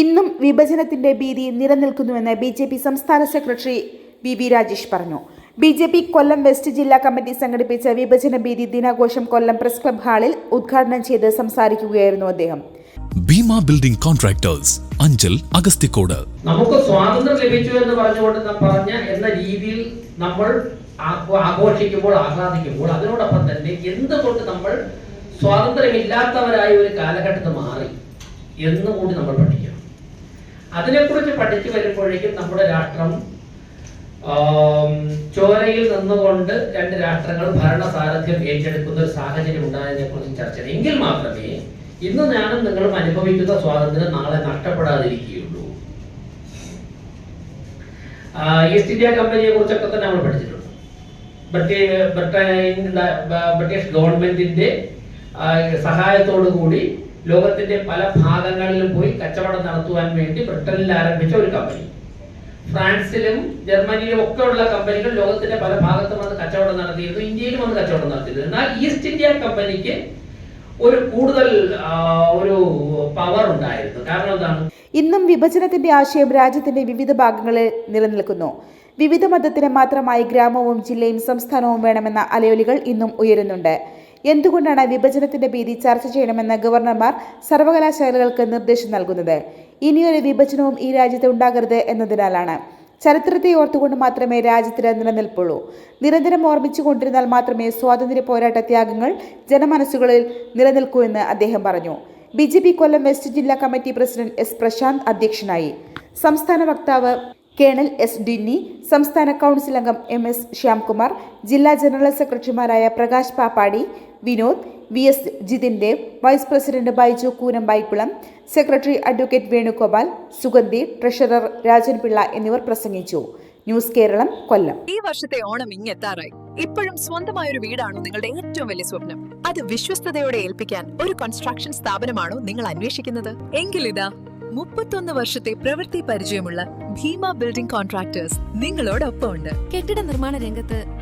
ഇന്നും വിഭജനത്തിന്റെ ഭീതി നിലനിൽക്കുന്നുവെന്ന് ബി ജെ പി സംസ്ഥാന സെക്രട്ടറി വി വി രാജേഷ് പറഞ്ഞു. B J P Kollam west ജില്ലാ കമ്മിറ്റി സംഘടിപ്പിച്ച വിഭജന ഭീതി ദിനാഘോഷം കൊല്ലം പ്രസ് ക്ലബ് ഹാളിൽ ഉദ്ഘാടനം ചെയ്ത് സംസാരിക്കുകയായിരുന്നു അദ്ദേഹം. ഭീമ ബിൽഡിംഗ് കോൺട്രാക്ടേഴ്സ് അഞ്ചൽ അഗസ്തിക്കോട് നമുക്ക് സ്വാതന്ത്ര്യം ലഭിച്ചു എന്ന് പറഞ്ഞുകൊണ്ട് നാം പറഞ്ഞ എന്ന രീതിയിൽ നമ്മൾ ആഘോഷിക്കുമ്പോൾ ആഹ്ലാദിക്കുമ്പോൾ അതിനോടൊപ്പം തന്നെ എന്തുകൊണ്ട് നമ്മൾ സ്വാതന്ത്ര്യമില്ലാത്തവരായ ഒരു കാലഘട്ടത്ത് മാറി എന്ന് കൂടി നമ്മൾ പഠിക്കണം. അതിനെക്കുറിച്ച് പഠിച്ചു വരുമ്പോഴേക്കും നമ്മുടെ രാഷ്ട്രം ചോരയിൽ നിന്നുകൊണ്ട് രണ്ട് രാഷ്ട്രങ്ങൾ ഭരണ സാരഥ്യം ഏറ്റെടുക്കുന്ന ഒരു സാഹചര്യം ഉണ്ടായതിനെ കുറിച്ച് ചർച്ച ചെയ്യും. എങ്കിൽ മാത്രമേ ഇന്ന് ഞാനും നിങ്ങളും അനുഭവിക്കുന്ന സ്വാതന്ത്ര്യം നാളെ നഷ്ടപ്പെടാതിരിക്കുകയുള്ളൂ. ഈസ്റ്റ് ഇന്ത്യ കമ്പനിയെ കുറിച്ചൊക്കെ തന്നെ നമ്മൾ പഠിച്ചിട്ടുണ്ട്. ബ്രിട്ടീഷ് ഗവൺമെന്റിന്റെ സഹായത്തോടു കൂടി ലോകത്തിന്റെ പല ഭാഗങ്ങളിലും പോയി കച്ചവടം നടത്തുവാൻ വേണ്ടി ബ്രിട്ടനിൽ ആരംഭിച്ച ഒരു കമ്പനി. ഫ്രാൻസിലും ജർമ്മനിയിലും ഒക്കെ ഉള്ള കമ്പനികൾ ലോകത്തിന്റെ പല ഭാഗത്തും വന്ന് കച്ചവടം നടത്തിയിരുന്നു. ഇന്ത്യയിലും വന്ന് കച്ചവടം നടത്തിയിരുന്നു. എന്നാൽ ഈസ്റ്റ് ഇന്ത്യ കമ്പനിക്ക് ഒരു കൂടുതൽ ഒരു പവർ ഉണ്ടായിരുന്നു. കാരണം എന്താണ്? ഇന്നും വിഭജനത്തിന്റെ ആശയം രാജ്യത്തിന്റെ വിവിധ ഭാഗങ്ങളിൽ നിലനിൽക്കുന്നു. വിവിധ മതത്തിന് മാത്രമായി ഗ്രാമവും ജില്ലയും സംസ്ഥാനവും വേണമെന്ന അലയൊലികൾ ഇന്നും ഉയരുന്നുണ്ട്. എന്തുകൊണ്ടാണ് വിഭജനത്തിന്റെ ഭീതി ചർച്ച ചെയ്യണമെന്ന് ഗവർണർമാർ സർവകലാശാലകൾക്ക് നിർദ്ദേശം നൽകുന്നത്? ഇനിയൊരു വിഭജനവും ഈ രാജ്യത്ത് ഉണ്ടാകരുത് എന്നതിനാലാണ്. ചരിത്രത്തെ ഓർത്തുകൊണ്ട് മാത്രമേ രാജ്യത്തിന് നിലനിൽപ്പുള്ളൂ. നിരന്തരം ഓർമ്മിച്ചു കൊണ്ടിരുന്നാൽ മാത്രമേ സ്വാതന്ത്ര്യ പോരാട്ട ത്യാഗങ്ങൾ ജനമനസ്സുകളിൽ നിലനിൽക്കൂ എന്ന് അദ്ദേഹം പറഞ്ഞു. B J P Kollam west ജില്ലാ കമ്മിറ്റി പ്രസിഡന്റ് എസ് പ്രശാന്ത് അധ്യക്ഷനായി. സംസ്ഥാന വക്താവ് കേണൽ എസ് ഡിന്നി സംസ്ഥാന കൗൺസിൽ അംഗം എം എസ് ശ്യാംകുമാർ ജില്ലാ ജനറൽ സെക്രട്ടറിമാരായ Prakash Pappadi Vinod V S Jithin Dev vice president Baiju Koonam Baikulam secretary advocate Venugopal Sugandhi treasurer Rajan Pillai എന്നിവർ പ്രസംഗിച്ചു. ന്യൂസ് കേരളം കൊല്ലം. ഈ വർഷത്തെ ഓണം ഇങ്ങെത്താറായി. ഇപ്പോഴും സ്വന്തമായ ഒരു വീടാണോ നിങ്ങളുടെ ഏറ്റവും വലിയ സ്വപ്നം? അത് വിശ്വസ്തയോടെ ഏൽപ്പിക്കാൻ ഒരു കൺസ്ട്രക്ഷൻ സ്ഥാപനമാണോ നിങ്ങൾ അന്വേഷിക്കുന്നത്? എങ്കിൽ ഇതാ മുപ്പത്തൊന്ന് വർഷത്തെ പ്രവൃത്തി പരിചയമുള്ള ഭീമ ബിൽഡിംഗ് കോൺട്രാക്ടേഴ്സ് നിങ്ങളോടൊപ്പം ഉണ്ട് കെട്ടിട നിർമ്മാണ രംഗത്ത്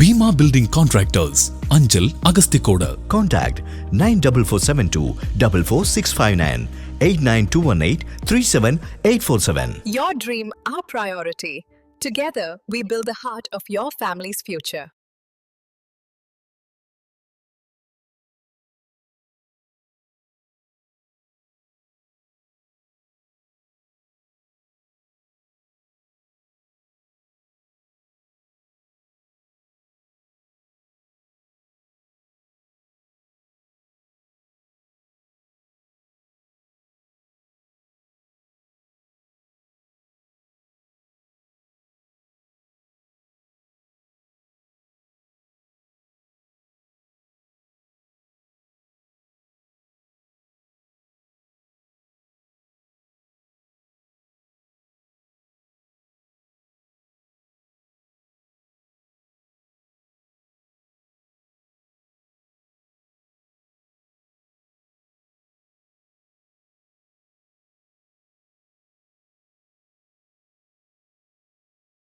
Bhima building contractors Anchal Agasthicode Contact 94472 44659 89218 37847. Your dream, our priority. Together, we build the heart of your family's future.